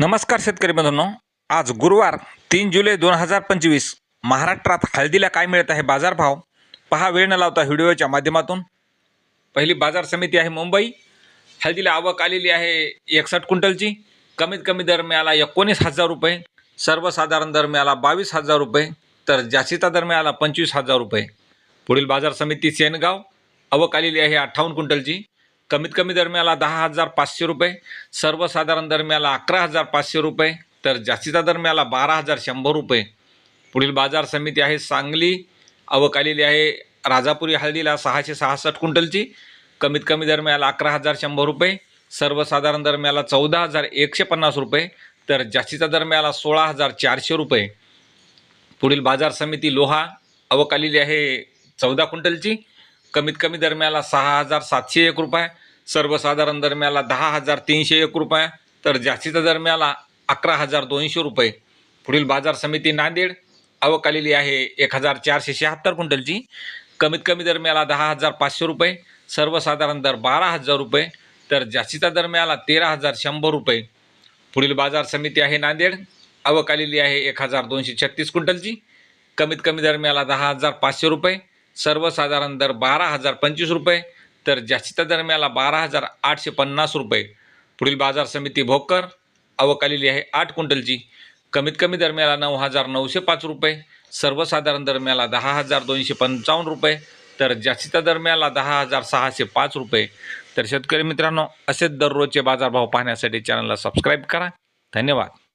नमस्कार शेतकरी बंधूंनो. आज गुरुवार तीन जुलै दोन हजार पंचवीस. महाराष्ट्रात हळदीला काय मिळत आहे बाजारभाव? पहा वेळ न लावता व्हिडिओच्या माध्यमातून. पहिली बाजार समिती आहे मुंबई. हळदीला आवक आलेली आहे एकसष्ट क्विंटलची. कमीत कमी दर मिळाला एकोणीस हजार रुपये. सर्वसाधारण दर मिळाला बावीस हजार रुपये. तर जास्तीचा दर मिळाला पंचवीस हजार रुपये. पुढील बाजार समिती सेनगाव. आवक आलेली आहे अठ्ठावन्न क्विंटलची. कमीत कमी दरम्याला दहा हजार पाचशे रुपये सर्वसाधारण दरम्याला अकरा हजार पाचशे रुपये तर जास्तीचा दरम्याला बारा हजार शंभर रुपये. पुढील बाजार समिती आहे सांगली आवक आलेली आहे राजापुरी हळदीला सहाशे सहासष्ट क्विंटलची. कमीत कमी दरम्याला अकरा हजार शंभर रुपये सर्वसाधारण दरम्याला चौदा हजार एकशे पन्नास रुपये तर जास्तीचा दरम्याला सोळा हजार चारशे रुपये. पुढील बाजार समिती लोहा आवक आलेली आहे चौदा क्विंटलची. कमीत कमी दरम्याला सहा हजार सातशे एक रुपये सर्वसाधारण दरम्याला दहा हजार तीनशे एक रुपये तर जास्तीचा दरम्याला अकरा हजार दोनशे रुपये. पुढील बाजार समिती नांदेड आवक आलेली आहे एक हजार चारशे शहात्तर क्विंटलची. कमीत कमी दरम्याला दहा हजार पाचशे रुपये सर्वसाधारण दर बारा हजार रुपये तर जास्तीचा दरम्याला तेरा हजार शंभर रुपये. पुढील बाजार समिती आहे नांदेड आवक आलेली आहे एक हजार दोनशे छत्तीस क्विंटलची. कमीत कमी दरम्याला दहा हजार पाचशे रुपये सर्वसाधारण दर बारा हजार पंचवीस रुपये तर जास्तीचा दर मिळाला बारा हजार आठशे पन्नास रुपये. पुढील बाजार समिती भोकर अवकालेली आहे आठ क्विंटलची. कमीत कमी दर मिळाला नऊ हजार नऊशे पाच रुपये सर्वसाधारण दर मिळाला दहा हजार दोनशे पंचावन्न रुपये तर जास्तीचा दर मिळाला दहा हजार सहाशे पाच रुपये. तर शेतकरी मित्रांनो असेच दररोजचे बाजारभाव पाहण्यासाठी चॅनलला सबस्क्राईब करा. धन्यवाद.